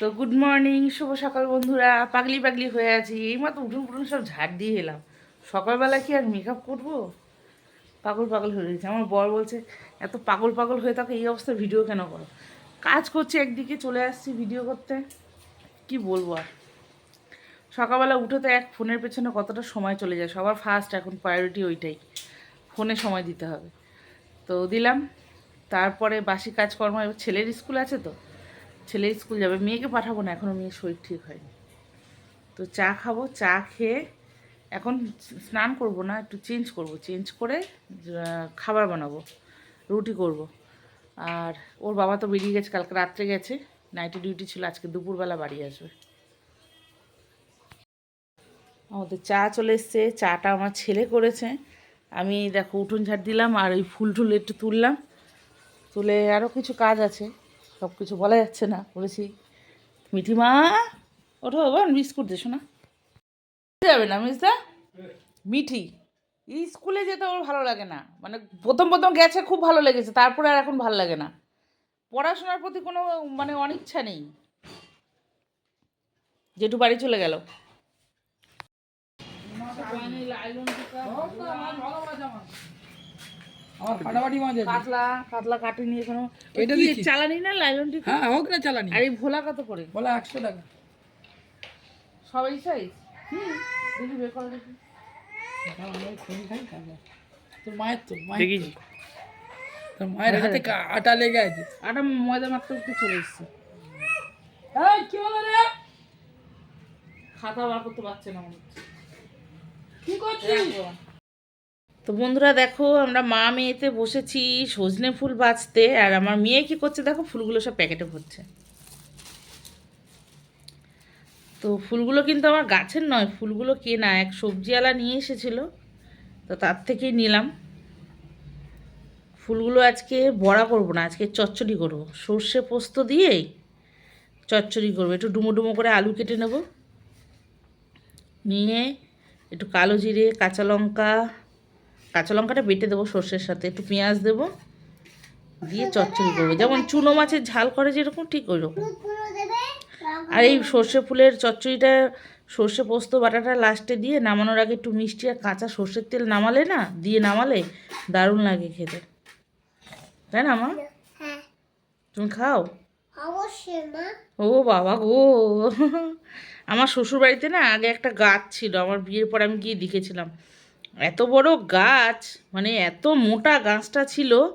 তো good morning শুভ সকাল বন্ধুরা। পাগলি পাগলি হয়ে আছি। এই এইমাত্র উঠুন পুটুন সব ঝাড় দিয়ে এলাম। সকালবেলা কি আর মেকআপ করব? পাগল পাগল হয়ে গেছে আমার বর বলছে, এত পাগল পাগল হয়ে থাকে, এই অবস্থায় ভিডিও কেন করো? কাজ করছি একদিকে, চলে আসছি ভিডিও করতে। কি বলব আর? সকালবেলা উঠে তো এক ফোনের পেছনে কতটা সময় চলে যায়। সবার ফার্স্ট এখন প্রায়োরিটি ওইটাই। ফোনে সময় দিতে হবে। তো দিলাম। তারপরে বাসি কাজকর্ম, এবার ছেলের স্কুল আছে তো। ছেলে স্কুল যাবে। মেয়েকে পাঠাবো না এখনও মেয়ের শরীর ঠিক হয়নি। তো চা খাব, চা খেয়ে এখন স্নান করব না, একটু চেঞ্জ করব। চেঞ্জ করে খাবার বানাবো, রুটি করব। আর ওর বাবা তো বেরিয়ে গেছে, কালকে রাত্রে গেছে। নাইটে ডিউটি ছিল, আজকে দুপুরবেলা বাড়ি আসবে। আমাদের চা চলে এসছে, চাটা আমার ছেলে করেছে। আমি দেখো উঠোন ঝাড় দিলাম আর ওই ফুল টুল একটু তুললাম। তুলে আরও কিছু কাজ আছে। সব কিছু বলা যাচ্ছে না। বলেছি মিঠিমা ওঠো বাবা বিস্কুট দিস না যাবে না মিসদা মিঠি। এই স্কুলে যেতে ওর ভালো লাগে না। মানে প্রথম প্রথম গেছে খুব ভালো লেগেছে তারপরে আর এখন ভালো লাগে না। পড়াশোনার প্রতি কোনো মানে অনিচ্ছা নেই। জেঠু বাড়ি চলে গেল। আমার। কাতলা কাতলা কাটিনি এখনও। এটা কি, চালানি না লাইলন টিকা হ্যাঁ হোক না চালানি। আর এই ভোলা কত করে? বলা একশো টাকা। সব এই সাইজ হুম দেখি বের করে দেখি। দাঁড়া, আমি খুবই খাই খাব। তোর মায়ের তো মায়ের তোর মায়ের হাতে কা- আটা লেগে আছে। আটা ময়দা মাত্র একটু চলে এসছে। এই কি হলো রে? খাতা বার করতে পারছে না মনে হচ্ছে। কি করছিস? তো বন্ধুরা দেখো, আমরা মা মেয়েতে বসেছি সজনে ফুল বাঁচতে, আর আমার মেয়ে কি করছে দেখো, ফুলগুলো সব প্যাকেটে ভরছে। তো ফুলগুলো কিন্তু আমার গাছের নয়, ফুলগুলো কেনা, এক সবজিওয়ালা নিয়ে এসেছিল, তো তার থেকেই নিলাম। ফুলগুলো আজকে বড়া করব না, আজকে চচ্চড়ি করব। সর্ষে পোস্ত দিয়ে চচ্চড়ি করব, একটু ডুমো ডুমো করে আলু কেটে নেব। নিয়ে একটু কালো জিরে, কাঁচা লঙ্কা কাঁচা লঙ্কাটা বেটে দেবো সর্ষের সাথে একটু পেঁয়াজ দেবো দিয়ে চচ্চড়ি করব। যেমন চুনো মাছের ঝাল করে যেরকম ঠিক ওই রকম আর এই সর্ষে ফুলের চচ্চড়িটা সর্ষে পোস্ত বাটাটা লাস্টে দিয়ে নামানোর আগে একটু মিষ্টি আর কাঁচা সর্ষের তেল নামালে না দিয়ে নামালে দারুণ লাগে খেতে। তাই না মা? তুমি খাও? ও বাবা গো। আমার শ্বশুর বাড়িতে না আগে একটা গাছ ছিল আমার বিয়ের পর আমি গিয়ে দেখেছিলাম। এত বড় গাছ মানে এত মোটা গাছটা ছিল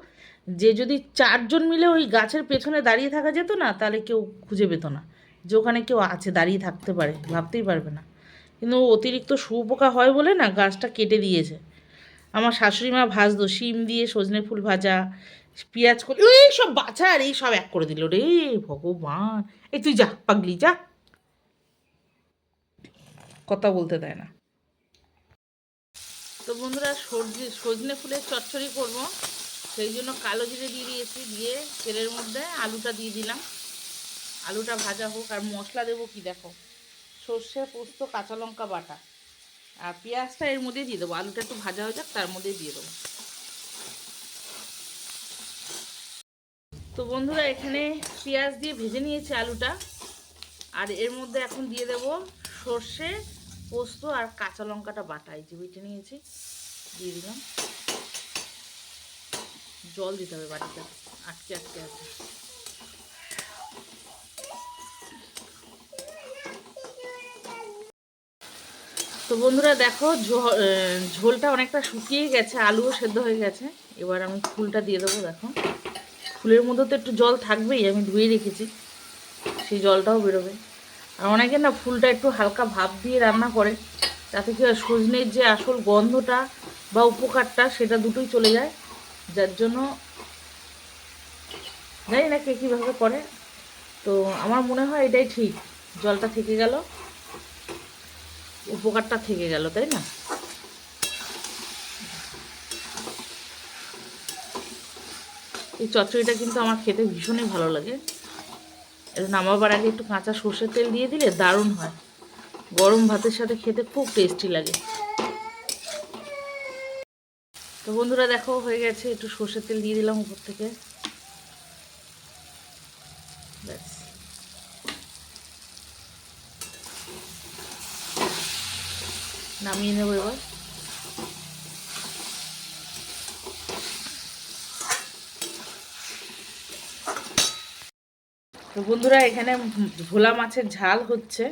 যে যদি চারজন মিলে ওই গাছের পেছনে দাঁড়িয়ে থাকা যেত না, তাহলে কেউ খুঁজে পেত না। যে ওখানে কেউ আছে, দাঁড়িয়ে থাকতে পারে, ভাবতেই পারবে না। কিন্তু অতিরিক্ত শুয়োপোকা হয় বলে না, গাছটা কেটে দিয়েছে। আমার শাশুড়ি মা ভাজতো, শিম দিয়ে সজনে ফুল ভাজা, পেঁয়াজ করে এই সব বাছা আর এই সব এক করে দিল। রে ভগবান, এই তুই যা, পাগলি, যা। কথা বলতে দেয় না। তো বন্ধুরা সবজি সজনে ফুলের চচ্চড়ি করব। সেই জন্য কালো জিরে দিয়ে দিয়েছি, দিয়ে তেলের মধ্যে আলুটা দিয়ে দিলাম। আলুটা ভাজা হোক, আর মশলা দেবো কি দেখো? সর্ষে, পোস্ত, কাঁচা লঙ্কা বাটা। আর পেঁয়াজটা এর মধ্যে দিয়ে দেবো। আলুটা একটু ভাজা হয়ে যাক, তার মধ্যে দিয়ে দেবো। তো বন্ধুরা, এখানে পেঁয়াজ দিয়ে ভেজে নিয়েছি আলুটা। আর এর মধ্যে এখন দিয়ে দেব সর্ষে পোস্ত আর কাঁচা লঙ্কাটা বাটা এই যে বেটে নিয়েছি, দিয়ে দিলাম। জল দিতে হবে বাটিতে, আটকে আটকে আছে। তো বন্ধুরা দেখো ঝোলটা অনেকটা শুকিয়ে গেছে, আলুও সেদ্ধ হয়ে গেছে। এবার আমি ফুলটা দিয়ে দেবো, দেখো। ফুলের মধ্যে তো একটু জল থাকবেই, আমি ধুয়ে রেখেছি। সেই জলটাও বেরোবে। অনেকে না ফুলটা একটু হালকা ভাপ দিয়ে রান্না করে। তাতে কি হয়, সজনের যে আসল গন্ধটা বা উপকারটা সেটা দুটোই চলে যায়। যার জন্য জানি না কে কীভাবে করে। তো আমার মনে হয় এটাই ঠিক। জলটা থেকে গেল। উপকারটা থেকে গেল, তাই না? এই চচ্চড়িটা কিন্তু আমার খেতে ভীষণই ভালো লাগে। নামাবার আগে একটু কাঁচা সর্ষের তেল দিয়ে দিলে দারুণ হয়। গরম ভাতের সাথে খেতে খুব টেস্টি লাগে। তো বন্ধুরা দেখো, হয়ে গেছে, একটু সর্ষের তেল দিয়ে দিলাম উপর থেকে। নামিয়ে নেব এবার। তো বন্ধুরা, এখানে ভোলা মাছের ঝাল হচ্ছে।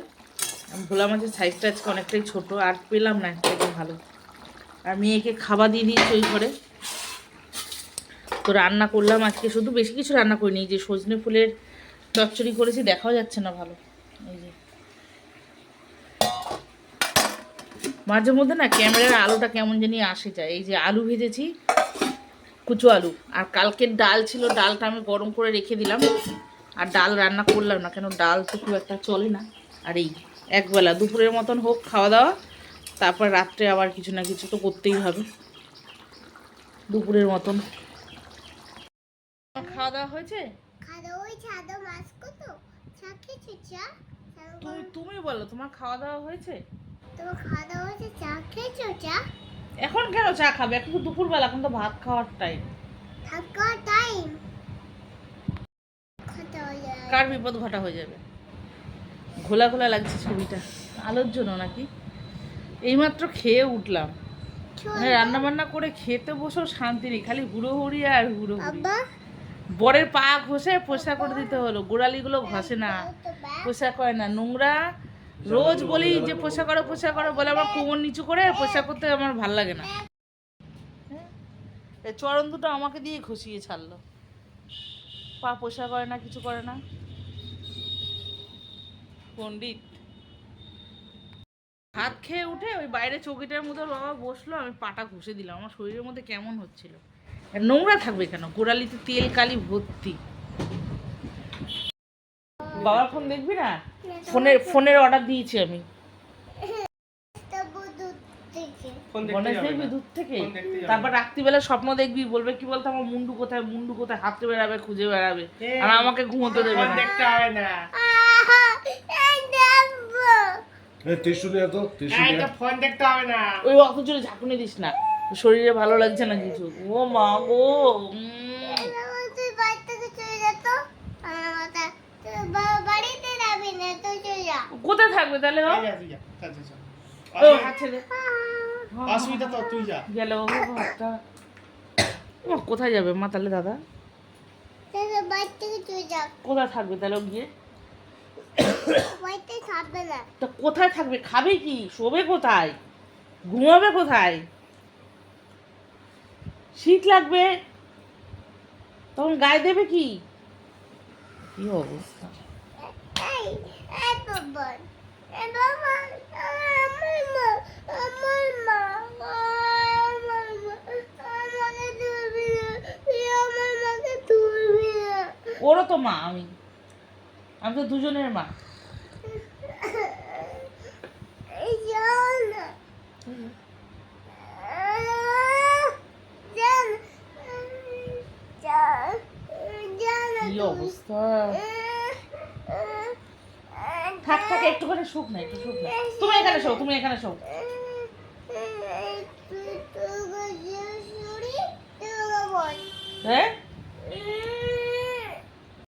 ভোলা মাছের সাইজটা আজকে অনেকটাই ছোট, আর পেলাম না একটা ভালো। আর মেয়েকে খাবার দিয়ে দিয়েছি ওই ঘরে। তো রান্না করলাম আজকে, শুধু বেশি কিছু রান্না করিনি যে সজনে ফুলের চচ্চড়ি করেছি, দেখাও যাচ্ছে না ভালো। এই যে। মাঝে মধ্যে না ক্যামেরার আলোটা কেমন জানি আসে যায়। এই যে আলু ভেজেছি, কুচু আলু। আর কালকের ডাল ছিল, ডালটা আমি গরম করে রেখে দিলাম। আর ডাল রান্না করলাম না কেন ডাল তো খুব একটা চলে না। আর এই একবেলা দুপুরের মতন হোক খাওয়া দাওয়া তারপর রাত্রে আবার কিছু না কিছু তো করতেই হবে। দুপুরের মতন। খাওয়া দাওয়া হয়েছে? তুমি বলো তোমার খাওয়া দাওয়া হয়েছে? এখন কেন চা খাবে? এখন তো দুপুরবেলা এখন তো ভাত খাওয়ার টাইম থাকা টাইম খাতা হয়ে কার বিপদ ঘটা হয়ে যাবে? ঘোলা ঘোলা লাগছে ছবিটা। আলোর জন্য নাকি? এইমাত্র খেয়ে উঠলাম। মানে রান্না বান্না করে খেতে বসেও শান্তি নেই খালি হুড়ো হুড়ি আর হুড়ো বরের পা ঘষে পোষা করে দিতে হলো গোড়ালিগুলো ঘষে না পোষা করে না। নোংরা রোজ বলি যে পোষা করো পোষা করো বলে আমার কোমর নিচু করে পোষা করতে আমার ভালো লাগে না। হ্যাঁ? এই চরণ দুটো আমাকে দিয়ে ঘষিয়ে ছাড়লো। পা পোষা করে না কিছু করে না। পণ্ডিত। ভাত খেয়ে উঠে ওই বাইরে চৌকিটার মধ্যে বাবা বসল আমি পাটা ঘষে দিলাম। আমার শরীরের মধ্যে কেমন হচ্ছিল? আর নোংরা থাকবে কেন? গোড়ালিতে তেল কালি ভর্তি। বাবার ফোন দেখবি না? ফোনের ফোনের অর্ডার দিয়েছি আমি। গণেশ দেখবি দূর থেকে? তারপর রাত্রিবেলা স্বপ্ন দেখবি বলবে কি বলতো আমার মুন্ডু কোথায় মুন্ডু কোথায় হাঁটতে বেড়াবে খুঁজে বেড়াবে। আর আমাকে ঘুমোতে দেবে না দেখতে হবে না আহা এই দেখব টিস্যু নিয়ে তো টিস্যু হ্যাঁ, নিয়ে এটা ফোন দেখতে হবে না। ওই অত জোরে ঝাঁকুনি দিস না। শরীরে ভালো লাগছে না কিছু। ও মা গো কোথায় থাকবে তাহলে। অসুবিধা তো তুই যা। গেল ও ভাতটা ও, কোথায় যাবে মা তাহলে দাদা? কোথায় থাকবে তাহলে ও গিয়ে? তা কোথায় থাকবে? খাবে কি? শোবে কোথায়? ঘুমাবে কোথায়? শীত লাগবে? তখন গায়ে দেবে কি? কি অবস্থা? ওরও তো মা আমি। আমি তো দুজনের মা। অবস্থা? থাক থাক একটুখানি সুখ না একটু সুখ না। তুমি এখানে শো তুমি এখানে শো হ্যাঁ?